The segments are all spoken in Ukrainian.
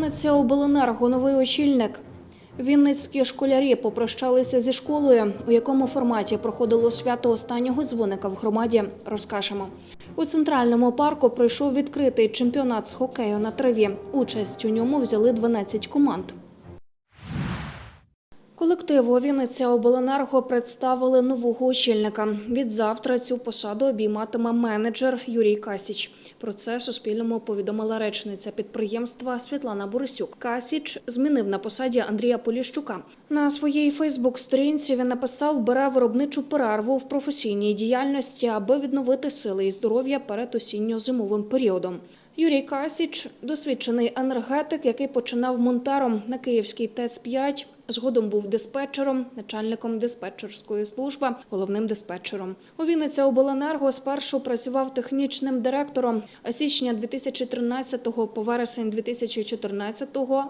Вінниця обленерго новий очільник. Вінницькі школярі попрощалися зі школою, у якому форматі проходило свято останнього дзвоника в громаді. Розкажемо. У центральному парку пройшов відкритий чемпіонат з хокею на траві. Участь у ньому взяли 12 команд. Колективу Вінниця Обленерго представили нового очільника. Від завтра цю посаду обійматиме менеджер Юрій Касіч. Про це Суспільному повідомила речниця підприємства Світлана Борисюк. Касіч змінив на посаді Андрія Поліщука. На своїй Фейсбук-сторінці він написав, бере виробничу перерву в професійній діяльності, аби відновити сили і здоров'я перед осінньо-зимовим періодом. Юрій Касіч досвідчений енергетик, який починав монтаром на Київській ТЕЦ-5, згодом був диспетчером, начальником диспетчерської служби, головним диспетчером. У Вінниця обленерго спершу працював технічним директором, а січня 2013 по вересень 2014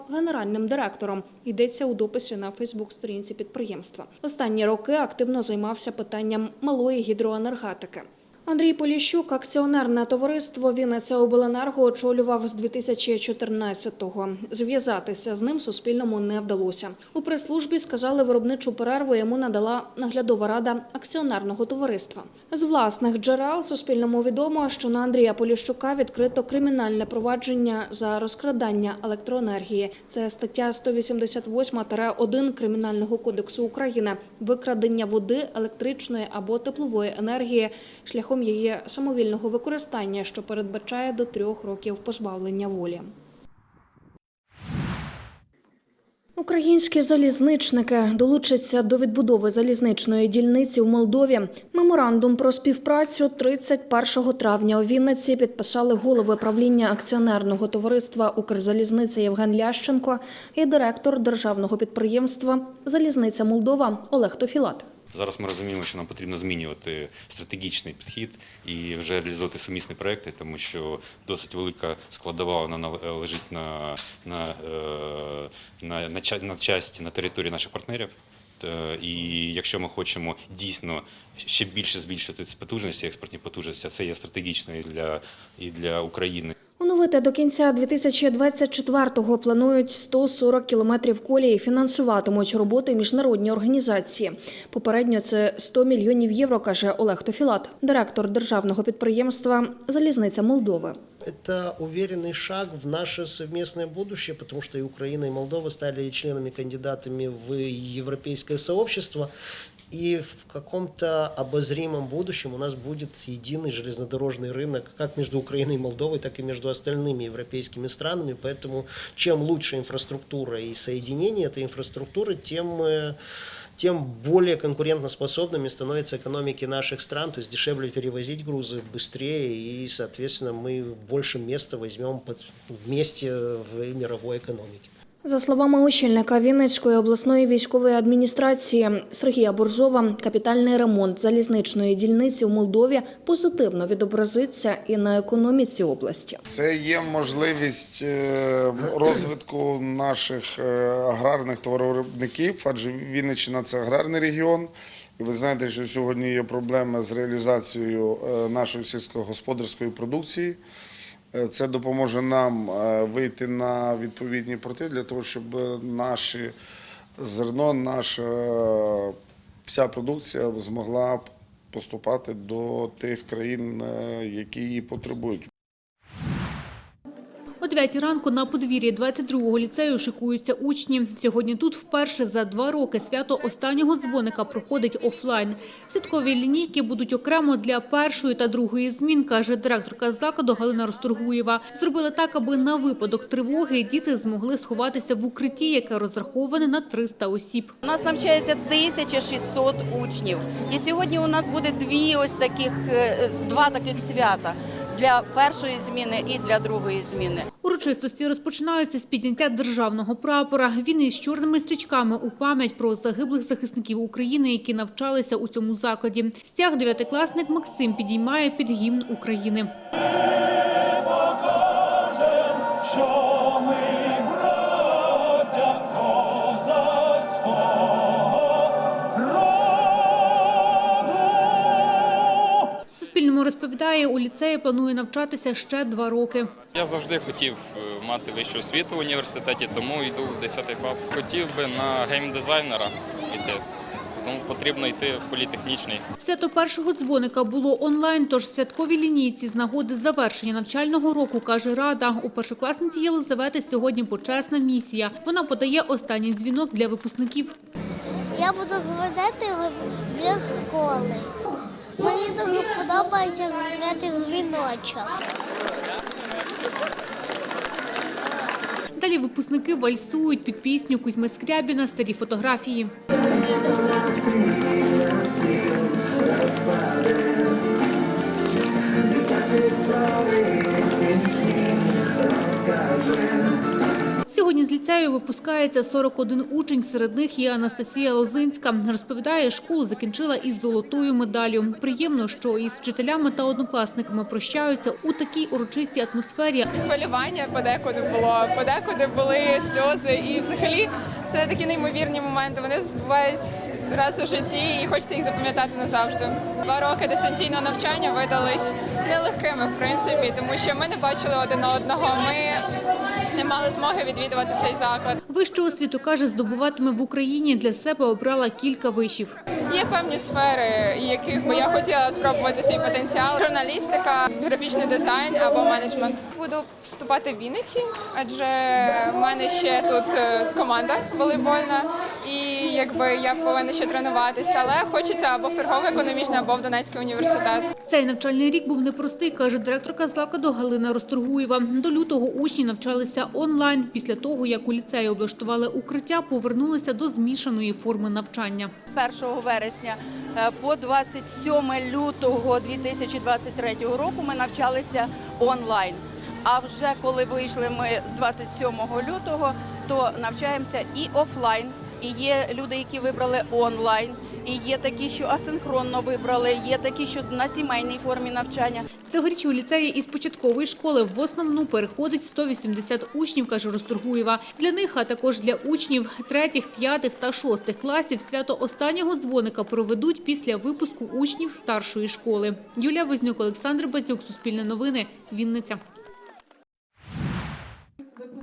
генеральним директором. Йдеться у дописі на Фейсбук-сторінці підприємства. Останні роки активно займався питанням малої гідроенергетики. Андрій Поліщук, акціонерне товариство Вінниця Обленерго очолював з 2014-го. Зв'язатися з ним Суспільному не вдалося. У прес-службі сказали, виробничу перерву йому надала наглядова рада акціонерного товариства. З власних джерел Суспільному відомо, що на Андрія Поліщука відкрито кримінальне провадження за розкрадання електроенергії. Це стаття 188-1 Кримінального кодексу України. Викрадення води, електричної або теплової енергії шляхом її самовільного використання, що передбачає до трьох років позбавлення волі. Українські залізничники долучаться до відбудови залізничної дільниці у Молдові. Меморандум про співпрацю 31 травня у Вінниці підписали голови правління акціонерного товариства Укрзалізниця Євген Лященко і директор державного підприємства Залізниця Молдова Олег Тофілат. Зараз ми розуміємо, що нам потрібно змінювати стратегічний підхід і вже реалізовувати сумісні проекти, тому що досить велика складова вона нал- лежить на, на, е, на, на, на часті на території наших партнерів. І якщо ми хочемо дійсно ще більше збільшити потужності, експортні потужності, це є стратегічно і для, і для України. Оновити до кінця 2024-го планують 140 кілометрів колії. Фінансуватимуть роботи міжнародні організації. Попередньо це 100 мільйонів євро, каже Олег Тофілат, директор державного підприємства Залізниця Молдови. Это уверенный шаг в наше совместное будущее, потому что и Украина, и Молдова стали членами-кандидатами в европейское сообщество. И в каком-то обозримом будущем у нас будет единый железнодорожный рынок как между Украиной и Молдовой, так и между остальными европейскими странами. Поэтому чем лучше инфраструктура и соединение этой инфраструктуры, тем э, тем более конкурентоспособными становятся экономики наших стран, то есть дешевле перевозить грузы, быстрее, и, соответственно, мы больше места возьмем под, вместе в мировой экономике. За словами очільника Вінницької обласної військової адміністрації Сергія Борзова, капітальний ремонт залізничної дільниці у Молдові позитивно відобразиться і на економіці області. Це є можливість е, розвитку наших е, аграрних товаровиробників, адже Вінниччина – це аграрний регіон. І ви знаєте, що сьогодні є проблеми з реалізацією е, нашої сільськогосподарської продукції. Е, Це допоможе нам е, вийти на відповідні порти для того, щоб наші зерно, наша е, вся продукція змогла поступати до тих країн, які її потребують. О 9 ранку на подвір'ї 22-го ліцею шикуються учні. Сьогодні тут вперше за два роки свято останнього дзвоника проходить офлайн. Святкові лінійки будуть окремо для першої та другої змін, каже директорка закладу Галина Ростургуєва. Зробили так, аби на випадок тривоги діти змогли сховатися в укритті, яке розраховане на 300 осіб. У нас навчається 1600 учнів. І сьогодні у нас буде дві ось таких, е, два таких свята для першої зміни і для другої зміни. Урочистості розпочинаються з підняття державного прапора. Він із чорними стрічками у пам'ять про загиблих захисників України, які навчалися у цьому закладі. Стяг дев'ятикласник Максим підіймає під гімн України. Суспільному розповідає, у ліцеї планує навчатися ще два роки. Я завжди хотів е, мати вищу освіту в університеті, тому йду в 10 клас. Хотів би на геймдизайнера йти, тому потрібно йти в політехнічний. Свято першого дзвоника було онлайн, тож святкові лінійці з нагоди завершення навчального року, каже Рада. У першокласниці Єлизавети сьогодні почесна місія. Вона подає останній дзвінок для випускників. Я буду дзвонити для школи. Мені дуже подобається дзвонити дзвіночок. Далі випускники вальсують під пісню Кузьми Скрябіна «Старі фотографії». Сьогодні з ліцею випускається 41 учень, серед них є Анастасія Лозинська. Розповідає, школу закінчила із золотою медаллю. Приємно, що із вчителями та однокласниками прощаються у такій урочистій атмосфері. хвилювання подекуди було, подекуди були сльози, і взагалі це такі неймовірні моменти. Вони збувають раз у житті, і хочеться їх запам'ятати назавжди. Два роки дистанційного навчання видались нелегкими, в принципі, тому що ми не бачили один одного. Ми не мали змоги відвідувати цей заклад. Вищу освіту, каже, здобуватиме в Україні. Для себе обрала кілька вишів. Є певні сфери, яких би я хотіла спробувати свій потенціал: журналістика, графічний дизайн або менеджмент. Буду вступати в Вінниці, адже в мене ще тут е, команда волейбольна, і якби я повинна ще тренуватися, але хочеться або в торгово-економічний, або в Донецький університет. Цей навчальний рік був непростий, каже директорка закладу Галина Росторгуєва. До лютого учні навчалися онлайн. Після того, як у ліцеї облаштували укриття, повернулися до змішаної форми навчання. З 1 вересня е, по 27 лютого 2023 року ми навчалися онлайн. А вже коли вийшли ми з 27 лютого, то навчаємося і офлайн. І є люди, які вибрали онлайн, і є такі, що асинхронно вибрали, є такі, що на сімейній формі навчання. Цьогоріч у ліцеї із початкової школи в основну переходить 180 учнів, каже Росторгуєва. Для них, а також для учнів третіх, п'ятих та шостих класів свято останнього дзвоника проведуть після випуску учнів старшої школи. Юлія Вознюк, Олександр Базюк, Суспільне новини, Вінниця.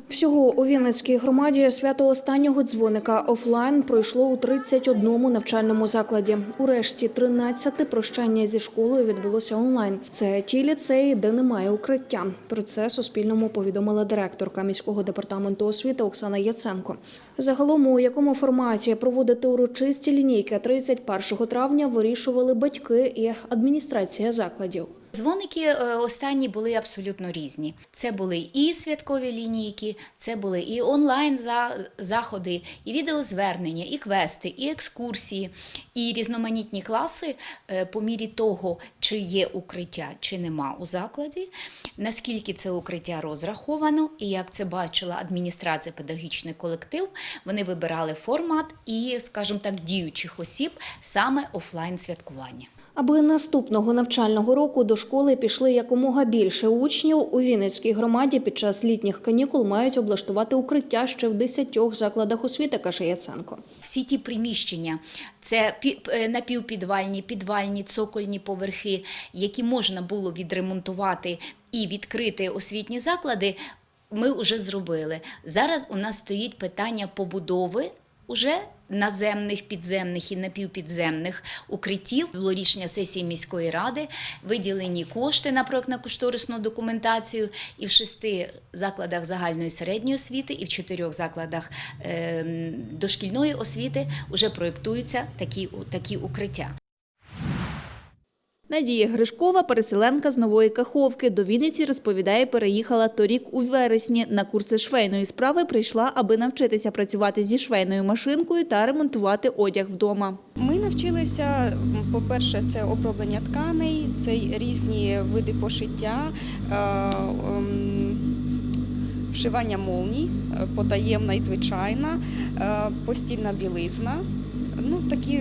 Всього у Вінницькій громаді свято останнього дзвоника офлайн пройшло у 31 навчальному закладі. У решті 13 прощання зі школою відбулося онлайн. Це ті ліцеї, де немає укриття. Про це Суспільному повідомила директорка міського департаменту освіти Оксана Яценко. Загалом, у якому форматі проводити урочисті лінійки 31 травня вирішували батьки і адміністрація закладів. Дзвоники е, останні були абсолютно різні. Це були і святкові лінійки, це були і онлайн заходи, і відеозвернення, і квести, і екскурсії, і різноманітні класи е, по мірі того, чи є укриття, чи нема у закладі, наскільки це укриття розраховано, і як це бачила адміністрація, педагогічний колектив, вони вибирали формат і, скажімо так, діючих осіб саме офлайн святкування. Аби наступного навчального року до школи пішли якомога більше учнів, у Вінницькій громаді під час літніх канікул мають облаштувати укриття ще в 10 закладах освіти, каже Яценко. Всі ті приміщення, це е, напівпідвальні, підвальні, цокольні поверхи, які можна було відремонтувати і відкрити освітні заклади, ми вже зробили. Зараз у нас стоїть питання побудови уже наземних, підземних і напівпідземних укриттів. Було рішення сесії міської ради, виділені кошти на проектно-кошторисну документацію і в шести закладах загальної середньої освіти, і в чотирьох закладах е, дошкільної освіти вже проєктуються такі, такі укриття. Надія Гришкова, переселенка з Нової Каховки. До Вінниці, розповідає, переїхала торік у вересні. На курси швейної справи прийшла, аби навчитися працювати зі швейною машинкою та ремонтувати одяг вдома. Ми навчилися, по-перше, це оброблення тканей, це різні види пошиття, е, ем, вшивання молній, е, потаємна і звичайна, е, постільна білизна. Ну, такі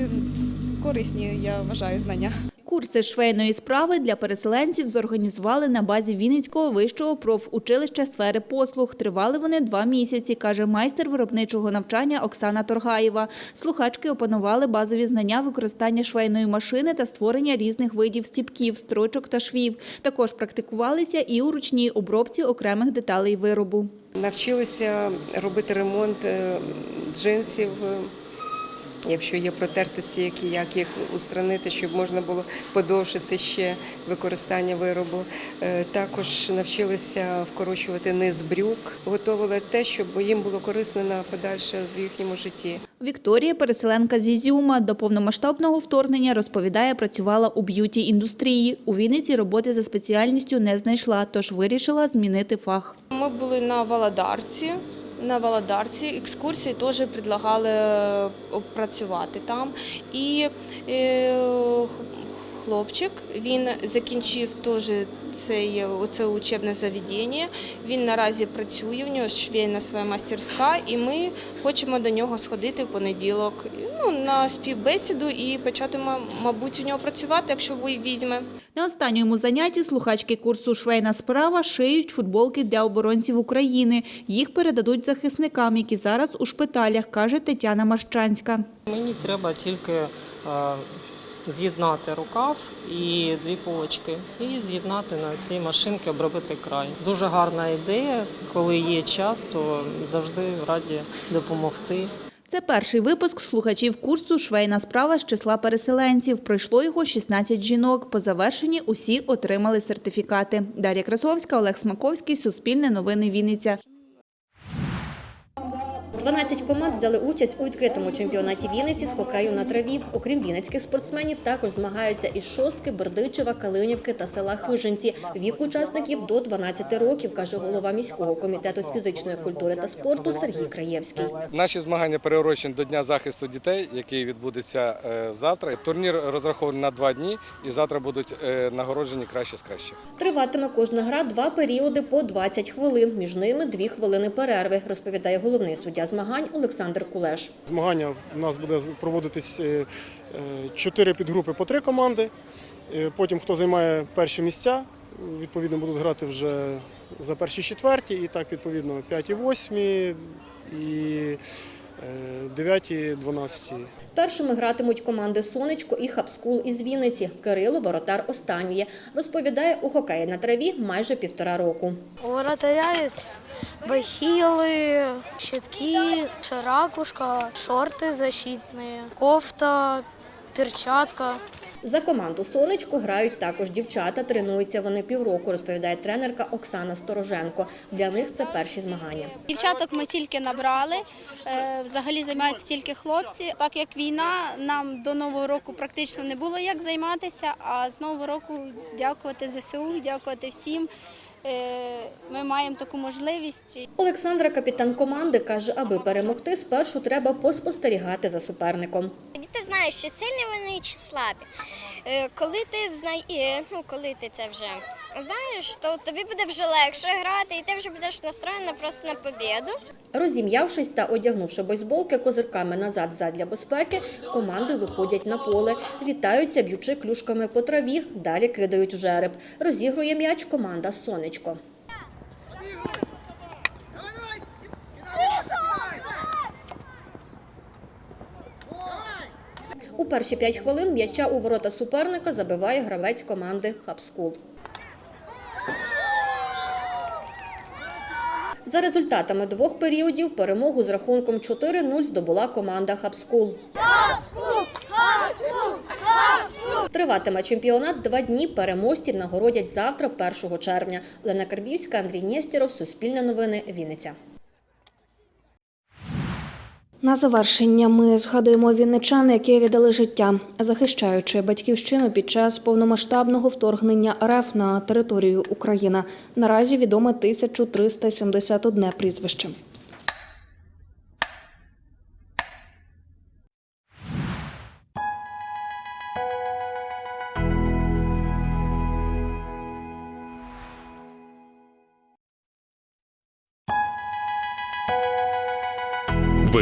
корисні, я вважаю, знання. Курси швейної справи для переселенців зорганізували на базі Вінницького вищого профучилища сфери послуг. Тривали вони два місяці, каже майстер виробничого навчання Оксана Торгаєва. Слухачки опанували базові знання використання швейної машини та створення різних видів стіпків, строчок та швів. Також практикувалися і у ручній обробці окремих деталей виробу. Навчилися робити ремонт е, джинсів, якщо є протертості, які як їх устранити, щоб можна було подовжити ще використання виробу. Е, Також навчилися вкорочувати низ брюк, готували те, щоб їм було корисно на подальше в їхньому житті. Вікторія, переселенка з Ізюма, до повномасштабного вторгнення розповідає, працювала у б'юті-індустрії. У Вінниці роботи за спеціальністю не знайшла, тож вирішила змінити фах. Ми були на Володарці. На Володарці екскурсії теж предлагали е, працювати там. І е, хлопчик він закінчив теж цей, оце учебне заведення. Він наразі працює, в нього швейна своя мастерська, і ми хочемо до нього сходити в понеділок ну, на співбесіду і почати, мабуть, у нього працювати, якщо ви візьме. На останньому занятті слухачки курсу «Швейна справа» шиють футболки для оборонців України. Їх передадуть захисникам, які зараз у шпиталях, каже Тетяна Марщанська. Мені треба тільки е, з'єднати рукав і дві полочки, і з'єднати на цій машинці, обробити край. Дуже гарна ідея. Коли є час, то завжди раді допомогти. Це перший випуск слухачів курсу «Швейна справа» з числа переселенців. Пройшло його 16 жінок. По завершенні усі отримали сертифікати. Дар'я Красовська, Олег Смаковський, Суспільне новини Вінниця. 12 команд взяли участь у відкритому чемпіонаті Вінниці з хокею на траві. Окрім вінницьких спортсменів, також змагаються із Шостки, Бердичева, Калинівки та села Хижинці. Вік учасників до 12 років, каже голова міського комітету з фізичної культури та спорту Сергій Краєвський. Наші змагання переурочені до Дня захисту дітей, який відбудеться е, завтра. Турнір розрахований на два дні, і завтра будуть е, нагороджені кращі з кращих. Триватиме кожна гра два періоди по 20 хвилин. Між ними дві хвилини перерви, розповідає головний суддя змагань Олександр Кулеш. Змагання у нас буде проводитись е, е, чотири підгрупи по три команди. Е, Потім, хто займає перші місця, відповідно будуть грати вже за перші четверті, і так відповідно п'яті, восьмі і е, дев'яті, дванадцяті. Першими гратимуть команди Сонечко і Хабскул із Вінниці. Кирило воротар останньої. Розповідає, у хокеї на траві майже півтора року. У воротаря є бахіли, щитки, ракушка, шорти защитні, кофта, перчатка. За команду Сонечко грають також дівчата. Тренуються вони півроку, розповідає тренерка Оксана Стороженко. Для них це перші змагання. Дівчаток ми тільки набрали, е, взагалі займаються тільки хлопці. Так як війна, нам до Нового року практично не було як займатися, а з Нового року дякувати ЗСУ, дякувати всім. Е, Ми маємо таку можливість. Олександра, капітан команди, каже, аби перемогти, спершу треба поспостерігати за суперником. Діти знаєш, чи сильні вони, чи слабі. Е, Коли ти знає, ну коли ти це вже знаєш, то тобі буде вже легше грати, і ти вже будеш настроєна просто на побіду. Розім'явшись та одягнувши бейсболки козирками назад задля безпеки, команди виходять на поле, вітаються, б'ючи клюшками по траві, далі кидають жереб. Розігрує м'яч команда «Сонечко». У перші п'ять хвилин м'яча у ворота суперника забиває гравець команди «Хабскул». За результатами двох періодів перемогу з рахунком 4-0 здобула команда «Хабскул». Триватиме чемпіонат два дні. Переможців нагородять завтра, 1 червня. Олена Карбівська, Андрій Нєстєров, Суспільне новини, Вінниця. На завершення ми згадуємо вінничан, які віддали життя, захищаючи батьківщину під час повномасштабного вторгнення РФ на територію України. Наразі відоме 1371 прізвище.